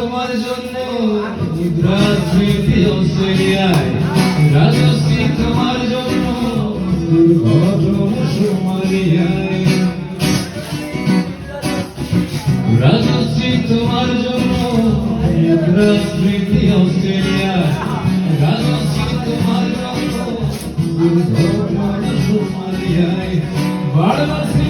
তোমার জন্য মুদ্রা স্মৃতি অস্ট্রেলিয়ায় রাজশ্রী তোমার জন্য দুর্ঘটনা সোমালিয়ায় রাজশ্রী তোমার জন্য মুদ্রা স্মৃতি অস্ট্রেলিয়ায় রাজশ্রী তোমার জন্য দুর্ঘটনা সোমালিয়ায় বাড়লো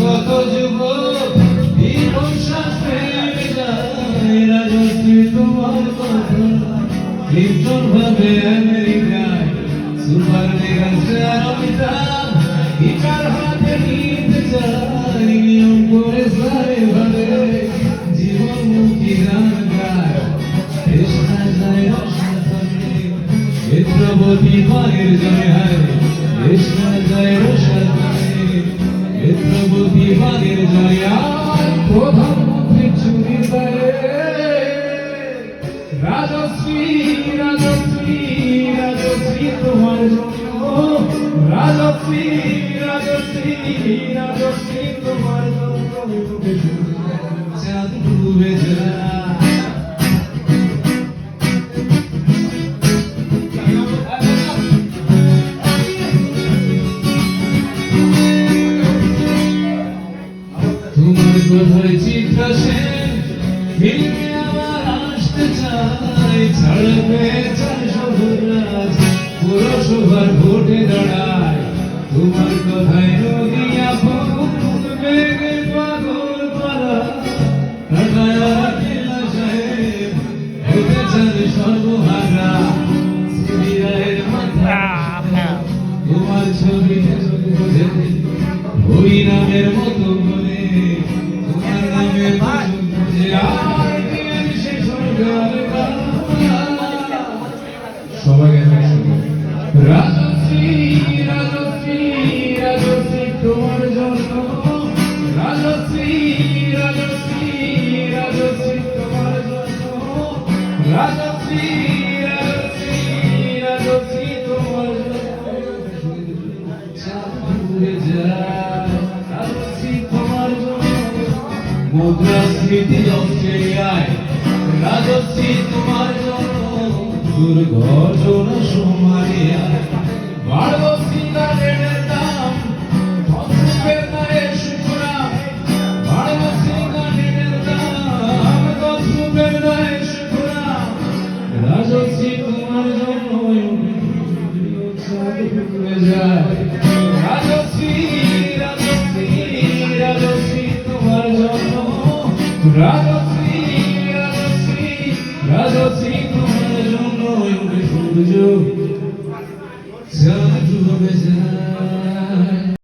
কত যুব জীবন যায় রাজশ্রী তোমার কথা। কীর্তন ভাবে আমেরিকায় সুপার স্টার অমিতাভ। গিটার হাতে নিতে চায় নিয়ম করে সারে ভাবে জীবন মুক্তি গান গায়। কৃষ্ণা রাজশ্রী রাজশ্রী তোমার জন্য রাজশ্রী রাজশ্রী রাজশ্রী তোমার জন্য চাঁদ ডুবে যায় তোমার কোথায় চিত্রা সেন ছাড়বে চাই শহরাজ পুরসভার ভোটে দাঁড়ায়। তোমার কোথায় নদিয়া পাগল পারা রাজশ্রী রাজশ্রী রাজশ্রী তোমার মুদ্রা স্মৃতি অস্ট্রেলিয়ায় তোমার জন্য দুর্ঘটনা সোমালিয়ায় বাড়বো সিগারেটের রাজশ্রী রাজশ্রী রাজশ্রী তোমার জন্য সূর্য চাঁদ ডুবে যায়